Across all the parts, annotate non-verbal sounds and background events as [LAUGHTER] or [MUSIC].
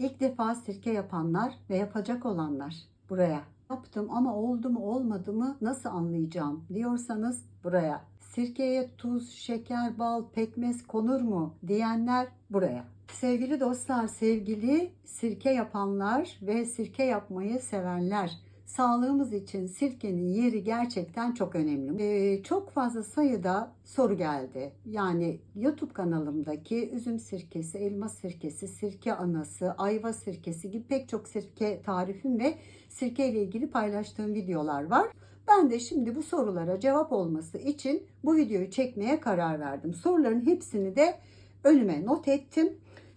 İlk defa sirke yapanlar ve yapacak olanlar buraya. Yaptım ama oldu mu olmadı mı nasıl anlayacağım diyorsanız buraya. Sirkeye tuz, şeker, bal, pekmez konur mu diyenler buraya. Sevgili dostlar, sevgili sirke yapanlar ve sirke yapmayı sevenler. Sağlığımız için sirkenin yeri gerçekten çok önemli. Ee, çok fazla sayıda soru geldi. Yani YouTube kanalımdaki üzüm sirkesi, elma sirkesi, sirke anası, ayva sirkesi gibi pek çok sirke tarifim ve sirke ile ilgili paylaştığım videolar var. Ben de şimdi bu sorulara cevap olması için bu videoyu çekmeye karar verdim. Soruların hepsini de önüme not ettim.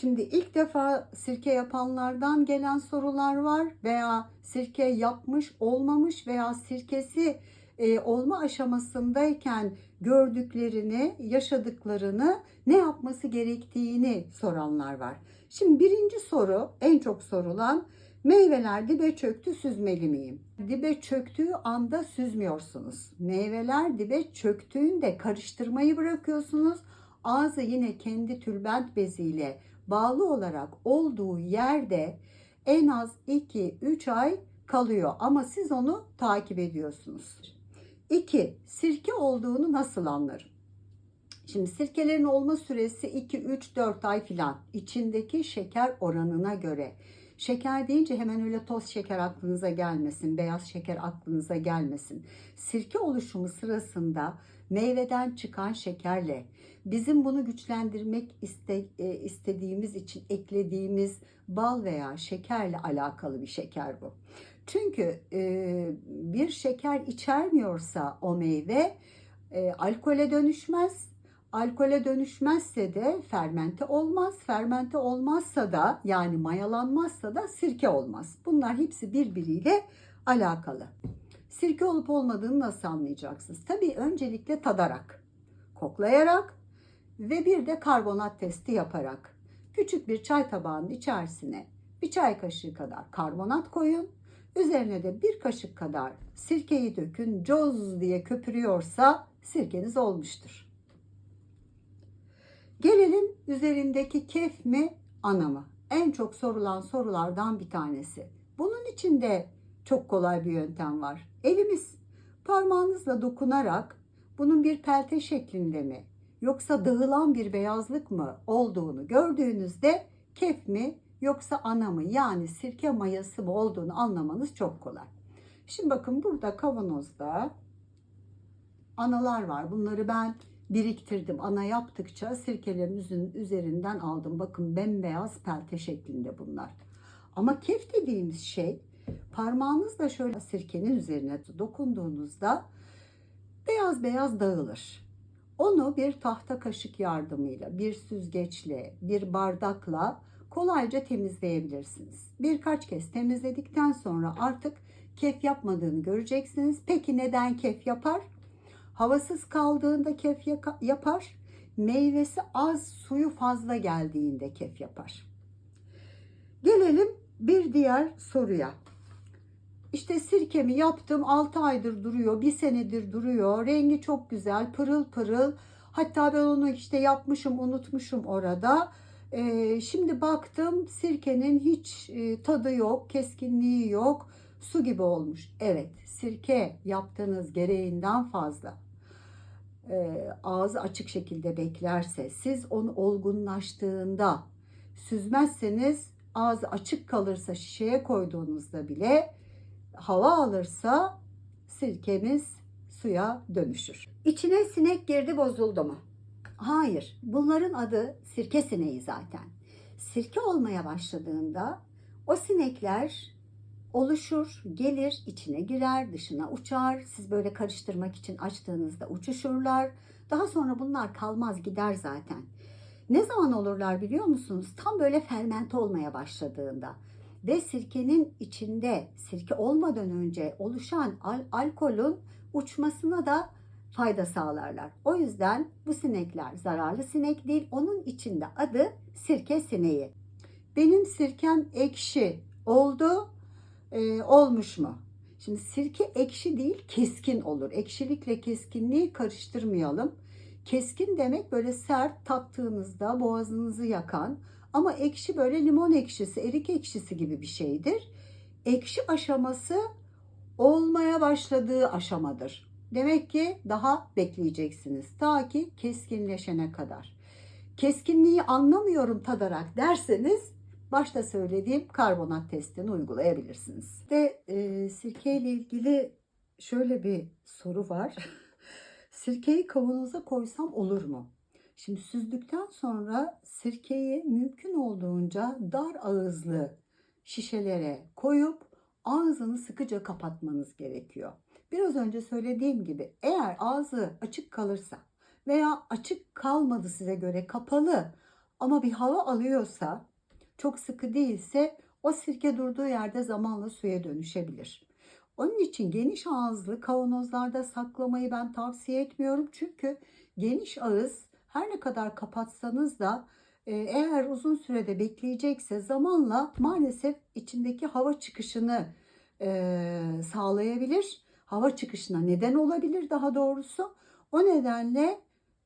Şimdi ilk defa sirke yapanlardan gelen sorular var veya sirke yapmış olmamış veya sirkesi e, olma aşamasındayken gördüklerini, yaşadıklarını, ne yapması gerektiğini soranlar var. Şimdi birinci soru en çok sorulan meyveler dibe çöktü süzmeli miyim? Dibe çöktüğü anda süzmüyorsunuz. Meyveler dibe çöktüğünde karıştırmayı bırakıyorsunuz. Ağzı yine kendi tülbent beziyle bağlı olarak olduğu yerde en az 2-3 ay kalıyor ama siz onu takip ediyorsunuz. 2. Sirke olduğunu nasıl anlarım? Şimdi sirkelerin olma süresi 2, 3, 4 ay filan. İçindeki şeker oranına göre. Şeker deyince hemen öyle toz şeker aklınıza gelmesin, beyaz şeker aklınıza gelmesin. Sirke oluşumu sırasında meyveden çıkan şekerle bizim bunu güçlendirmek iste, e, istediğimiz için eklediğimiz bal veya şekerle alakalı bir şeker bu. Çünkü e, bir şeker içermiyorsa o meyve e, alkole dönüşmez. Alkole dönüşmezse de fermente olmaz. Fermente olmazsa da yani mayalanmazsa da sirke olmaz. Bunlar hepsi birbiriyle alakalı. Sirke olup olmadığını nasıl anlayacaksınız? Tabii öncelikle tadarak, koklayarak ve bir de karbonat testi yaparak. Küçük bir çay tabağının içerisine bir çay kaşığı kadar karbonat koyun. Üzerine de bir kaşık kadar sirkeyi dökün. Coz diye köpürüyorsa sirkeniz olmuştur. Gelelim üzerindeki kef mi ana mı? En çok sorulan sorulardan bir tanesi. Bunun için de çok kolay bir yöntem var. Elimiz parmağınızla dokunarak bunun bir pelte şeklinde mi yoksa dağılan bir beyazlık mı olduğunu gördüğünüzde kef mi yoksa ana mı yani sirke mayası mı olduğunu anlamanız çok kolay. Şimdi bakın burada kavanozda analar var. Bunları ben biriktirdim. Ana yaptıkça sirkelerin üzerinden aldım. Bakın bembeyaz pelte şeklinde bunlar. Ama kef dediğimiz şey parmağınızla şöyle sirkenin üzerine dokunduğunuzda beyaz beyaz dağılır. Onu bir tahta kaşık yardımıyla, bir süzgeçle, bir bardakla kolayca temizleyebilirsiniz. Birkaç kez temizledikten sonra artık kef yapmadığını göreceksiniz. Peki neden kef yapar? Havasız kaldığında kef yapar. Meyvesi az, suyu fazla geldiğinde kef yapar. Gelelim bir diğer soruya. İşte sirkemi yaptım 6 aydır duruyor, bir senedir duruyor. Rengi çok güzel, pırıl pırıl. Hatta ben onu işte yapmışım, unutmuşum orada. Ee, şimdi baktım sirkenin hiç e, tadı yok, keskinliği yok. Su gibi olmuş. Evet, sirke yaptığınız gereğinden fazla e, ağzı açık şekilde beklerse, siz onu olgunlaştığında süzmezseniz ağzı açık kalırsa şişeye koyduğunuzda bile hava alırsa sirkemiz suya dönüşür. İçine sinek girdi bozuldu mu? Hayır. Bunların adı sirke sineği zaten. Sirke olmaya başladığında o sinekler oluşur, gelir, içine girer, dışına uçar. Siz böyle karıştırmak için açtığınızda uçuşurlar. Daha sonra bunlar kalmaz gider zaten. Ne zaman olurlar biliyor musunuz? Tam böyle fermente olmaya başladığında ve sirkenin içinde sirke olmadan önce oluşan al alkolün uçmasına da fayda sağlarlar. O yüzden bu sinekler zararlı sinek değil. Onun içinde adı sirke sineği. Benim sirkem ekşi oldu e, olmuş mu? Şimdi sirke ekşi değil keskin olur. Ekşilikle keskinliği karıştırmayalım. Keskin demek böyle sert tattığınızda boğazınızı yakan Ama ekşi böyle limon ekşisi, erik ekşisi gibi bir şeydir. Ekşi aşaması olmaya başladığı aşamadır. Demek ki daha bekleyeceksiniz ta ki keskinleşene kadar. Keskinliği anlamıyorum tadarak derseniz başta söylediğim karbonat testini uygulayabilirsiniz. De e, sirke ile ilgili şöyle bir soru var. [LAUGHS] Sirkeyi kavanoza koysam olur mu? Şimdi süzdükten sonra sirkeyi mümkün olduğunca dar ağızlı şişelere koyup ağzını sıkıca kapatmanız gerekiyor. Biraz önce söylediğim gibi eğer ağzı açık kalırsa veya açık kalmadı size göre kapalı ama bir hava alıyorsa çok sıkı değilse o sirke durduğu yerde zamanla suya dönüşebilir. Onun için geniş ağızlı kavanozlarda saklamayı ben tavsiye etmiyorum. Çünkü geniş ağız her ne kadar kapatsanız da e, eğer uzun sürede bekleyecekse zamanla maalesef içindeki hava çıkışını e, sağlayabilir. Hava çıkışına neden olabilir daha doğrusu. O nedenle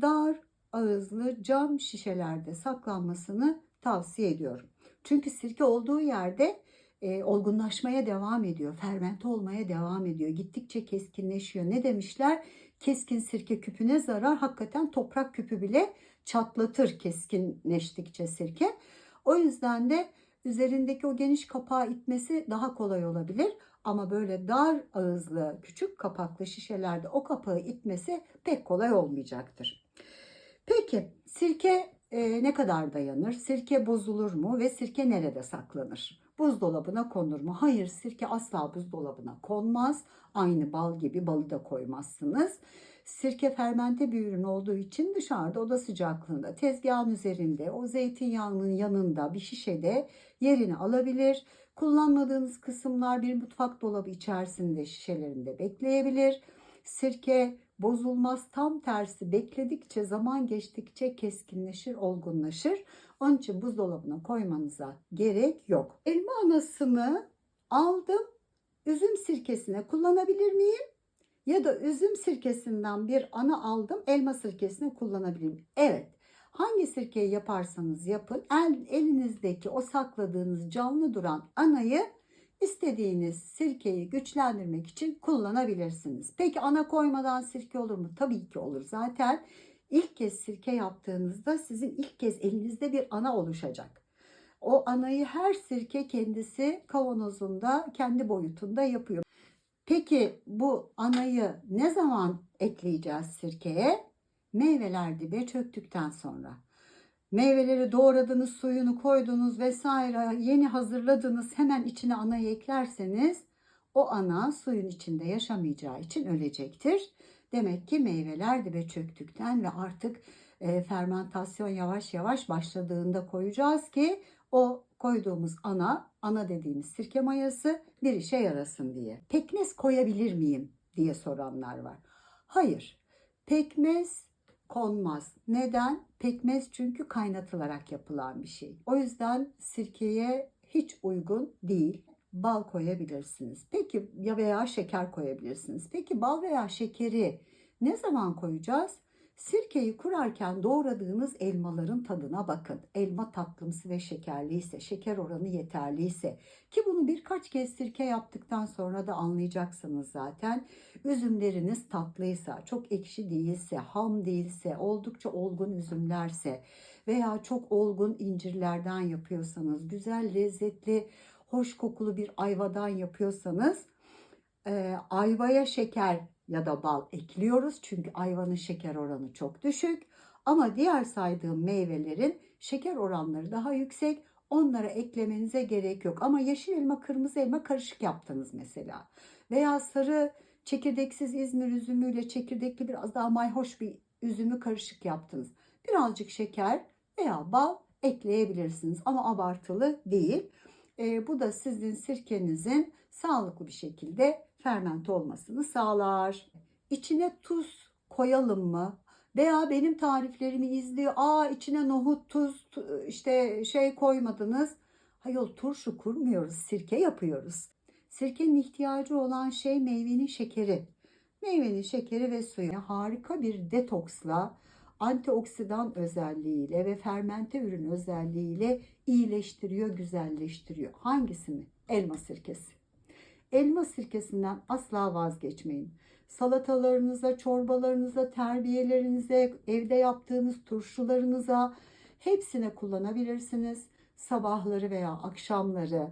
dar ağızlı cam şişelerde saklanmasını tavsiye ediyorum. Çünkü sirke olduğu yerde e, olgunlaşmaya devam ediyor, fermente olmaya devam ediyor. Gittikçe keskinleşiyor. Ne demişler? Keskin sirke küpüne zarar. Hakikaten toprak küpü bile çatlatır keskinleştikçe sirke. O yüzden de üzerindeki o geniş kapağı itmesi daha kolay olabilir. Ama böyle dar ağızlı, küçük kapaklı şişelerde o kapağı itmesi pek kolay olmayacaktır. Peki sirke e, ne kadar dayanır? Sirke bozulur mu ve sirke nerede saklanır? Buzdolabına konur mu? Hayır, sirke asla buzdolabına konmaz. Aynı bal gibi balı da koymazsınız. Sirke fermente bir ürün olduğu için dışarıda oda sıcaklığında, tezgahın üzerinde, o zeytinyağının yanında bir şişede yerini alabilir. Kullanmadığınız kısımlar bir mutfak dolabı içerisinde şişelerinde bekleyebilir. Sirke bozulmaz tam tersi bekledikçe zaman geçtikçe keskinleşir, olgunlaşır. Onun için buzdolabına koymanıza gerek yok. Elma anasını aldım. Üzüm sirkesine kullanabilir miyim? Ya da üzüm sirkesinden bir ana aldım. Elma sirkesine kullanabilirim. Evet. Hangi sirkeyi yaparsanız yapın el, elinizdeki o sakladığınız canlı duran anayı istediğiniz sirkeyi güçlendirmek için kullanabilirsiniz. Peki ana koymadan sirke olur mu? Tabii ki olur. Zaten ilk kez sirke yaptığınızda sizin ilk kez elinizde bir ana oluşacak. O anayı her sirke kendisi kavanozunda kendi boyutunda yapıyor. Peki bu anayı ne zaman ekleyeceğiz sirkeye? Meyveler dibe çöktükten sonra. Meyveleri doğradınız, suyunu koydunuz vesaire yeni hazırladınız hemen içine anayı eklerseniz o ana suyun içinde yaşamayacağı için ölecektir. Demek ki meyveler dibe çöktükten ve artık e, fermentasyon yavaş yavaş başladığında koyacağız ki o koyduğumuz ana, ana dediğimiz sirke mayası bir işe yarasın diye. Pekmez koyabilir miyim diye soranlar var. Hayır. Pekmez konmaz. Neden? Pekmez çünkü kaynatılarak yapılan bir şey. O yüzden sirkeye hiç uygun değil. Bal koyabilirsiniz. Peki ya veya şeker koyabilirsiniz. Peki bal veya şekeri ne zaman koyacağız? Sirkeyi kurarken doğradığınız elmaların tadına bakın. Elma tatlımsı ve şekerliyse, şeker oranı yeterliyse ki bunu birkaç kez sirke yaptıktan sonra da anlayacaksınız zaten. Üzümleriniz tatlıysa, çok ekşi değilse, ham değilse, oldukça olgun üzümlerse veya çok olgun incirlerden yapıyorsanız, güzel, lezzetli, hoş kokulu bir ayvadan yapıyorsanız e, ayvaya şeker ya da bal ekliyoruz. Çünkü ayvanın şeker oranı çok düşük. Ama diğer saydığım meyvelerin şeker oranları daha yüksek. Onlara eklemenize gerek yok. Ama yeşil elma, kırmızı elma karışık yaptınız mesela. Veya sarı çekirdeksiz İzmir üzümüyle çekirdekli biraz daha mayhoş bir üzümü karışık yaptınız. Birazcık şeker veya bal ekleyebilirsiniz ama abartılı değil. E, bu da sizin sirkenizin sağlıklı bir şekilde fermente olmasını sağlar. İçine tuz koyalım mı? Veya benim tariflerimi izliyor. Aa içine nohut, tuz, işte şey koymadınız. Hayır turşu kurmuyoruz, sirke yapıyoruz. Sirkenin ihtiyacı olan şey meyvenin şekeri. Meyvenin şekeri ve suyu harika bir detoksla antioksidan özelliğiyle ve fermente ürün özelliğiyle iyileştiriyor, güzelleştiriyor. Hangisi mi? Elma sirkesi. Elma sirkesinden asla vazgeçmeyin. Salatalarınıza, çorbalarınıza, terbiyelerinize, evde yaptığınız turşularınıza hepsine kullanabilirsiniz. Sabahları veya akşamları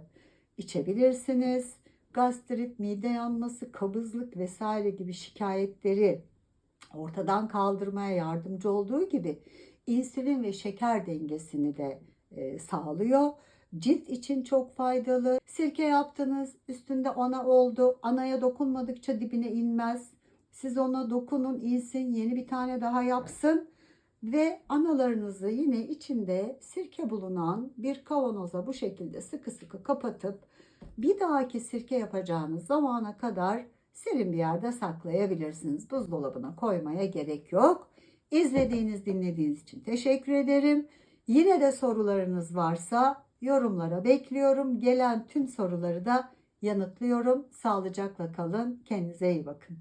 içebilirsiniz. Gastrit, mide yanması, kabızlık vesaire gibi şikayetleri ortadan kaldırmaya yardımcı olduğu gibi insülin ve şeker dengesini de e, sağlıyor. Cilt için çok faydalı. Sirke yaptınız, üstünde ana oldu. Anaya dokunmadıkça dibine inmez. Siz ona dokunun, insin, yeni bir tane daha yapsın. Ve analarınızı yine içinde sirke bulunan bir kavanoza bu şekilde sıkı sıkı kapatıp bir dahaki sirke yapacağınız zamana kadar serin bir yerde saklayabilirsiniz. Buzdolabına koymaya gerek yok. İzlediğiniz, dinlediğiniz için teşekkür ederim. Yine de sorularınız varsa yorumlara bekliyorum. Gelen tüm soruları da yanıtlıyorum. Sağlıcakla kalın. Kendinize iyi bakın.